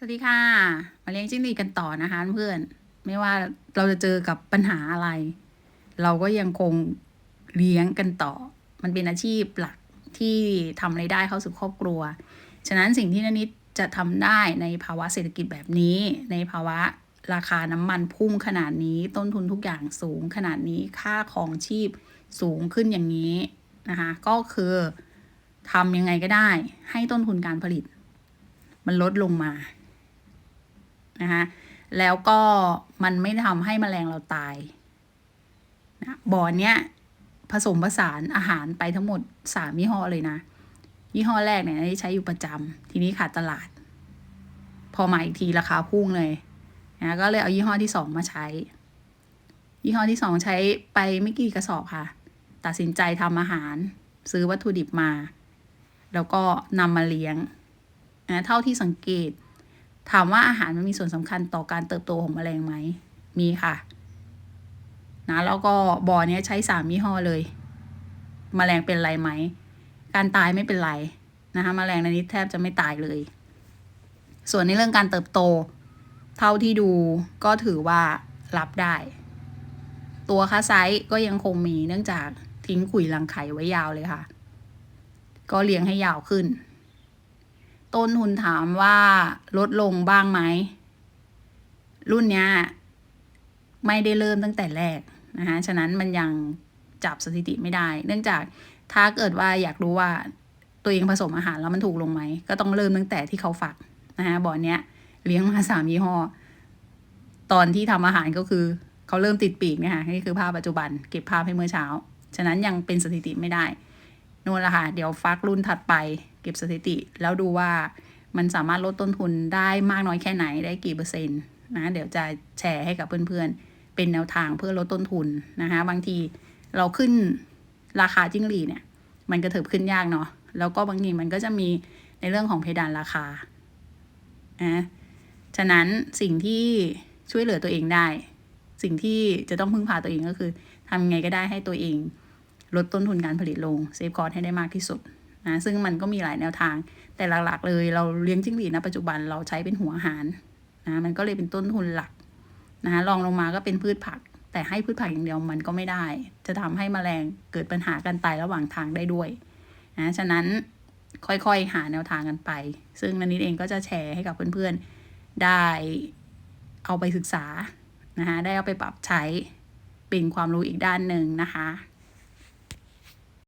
สวัสดีค่ะ มาเลี้ยงจิ้งหรีดกันต่อนะคะเพื่อน ไม่ว่าเราจะเจอกับปัญหาอะไร เราก็ยังคงเลี้ยงกันต่อ มันเป็นอาชีพหลักที่ทำไรายได้เข้าสู่ครอบครัว ฉะนั้นสิ่งที่นนิดจะทำได้ในภาวะเศรษฐกิจแบบนี้ ในภาวะราคาน้ำมันพุ่งขนาดนี้ต้นทุนทุกอย่างสูงขนาดนี้ค่าของชีพสูงขึ้นอย่างนี้นะคะก็คือทำยังไงก็ได้ ให้ต้นทุนการผลิต มันลดลงมา นะคะแล้วก็มันไม่ทำให้แมลงเราตายนะบ่อเนี้ยผสมผสานอาหารไปทั้งหมดสามยี่ห้อเลยนะ ยี่ห้อแรกเนี่ยที่ใช้อยู่ประจำทีนี้ขาดตลาด พอมาอีกทีราคาพุ่งเลยนะก็เลยเอายี่ห้อที่สองมาใช้ ยี่ห้อที่สองใช้ไปไม่กี่กระสอบค่ะ ตัดสินใจทำอาหาร ซื้อวัตถุดิบมา แล้วก็นำมาเลี้ยงนะเท่าที่สังเกต ถามว่าอาหารมันมีส่วนสำคัญต่อการเติบโตของแมลงไหม มีค่ะ นะแล้วก็บ่อเนี้ยใช้สามยี่ห้อเลยแมลงเป็นไรไหม การตายไม่เป็นไรนะคะแมลงในนี้แทบจะไม่ตายเลย ส่วนในเรื่องการเติบโต เท่าที่ดูก็ถือว่ารับได้ ตัวคาไซส์ก็ยังคงมีเนื่องจากทิ้งขุยรังไข่ไว้ยาวเลยค่ะ ก็เลี้ยงให้ยาวขึ้น ต้นทุนถามว่าลดลงบ้างไหม รุ่นเนี้ยไม่ได้เริ่มตั้งแต่แรกนะคะฉะนั้นมันยังจับสถิติไม่ได้ เนื่องจากถ้าเกิดว่าอยากรู้ว่าตัวเองผสมอาหารแล้วมันถูกลงไหม ก็ต้องเริ่มตั้งแต่ที่เขาฝักนะคะบ่อนเนี้ยเลี้ยงมาสามยี่ห้อ ตอนที่ทำอาหารก็คือเขาเริ่มติดปีกนะคะนี่คือภาพปัจจุบัน เก็บภาพให้เมื่อเช้า ฉะนั้นยังเป็นสถิติไม่ได้ นู่นละค่ะ เดี๋ยวฟักรุ่นถัดไป เก็บสถิติ แล้วดูว่ามันสามารถลดต้นทุนได้มากน้อยแค่ไหนได้กี่เปอร์เซ็นต์นะเดี๋ยวจะแชร์ให้กับเพื่อนๆ เป็นแนวทางเพื่อลดต้นทุนนะคะบางทีเราขึ้นราคาจิ้งหรีเนี่ย มันกระเถิบขึ้นยากเนาะแล้วก็บางทีมันก็จะมีในเรื่องของเพดานราคานะฉะนั้นสิ่งที่ช่วยเหลือตัวเองได้ สิ่งที่จะต้องพึ่งพาตัวเองก็คือทำยังไงก็ได้ให้ตัวเอง ลดต้นทุนการผลิตลงเซฟคอร์ให้ได้มากที่สุดนะซึ่งมันก็มีหลายแนวทาง แต่หลักๆเลยเราเลี้ยงจิ้งหรีดนะปัจจุบันเราใช้เป็นหัวอาหารนะมันก็เลยเป็นต้นทุนหลักนะรองลงมาก็เป็นพืชผัก แต่ให้พืชผักอย่างเดียวมันก็ไม่ได้ จะทำให้แมลงเกิดปัญหาการตายระหว่างทางได้ด้วยนะฉะนั้นค่อยๆหาแนวทางกันไป ซึ่งนันนิดเองก็จะแชร์ให้กับเพื่อนๆได้เอาไปศึกษานะคะได้เอาไปปรับใช้เป็นความรู้อีกด้านหนึ่งนะคะ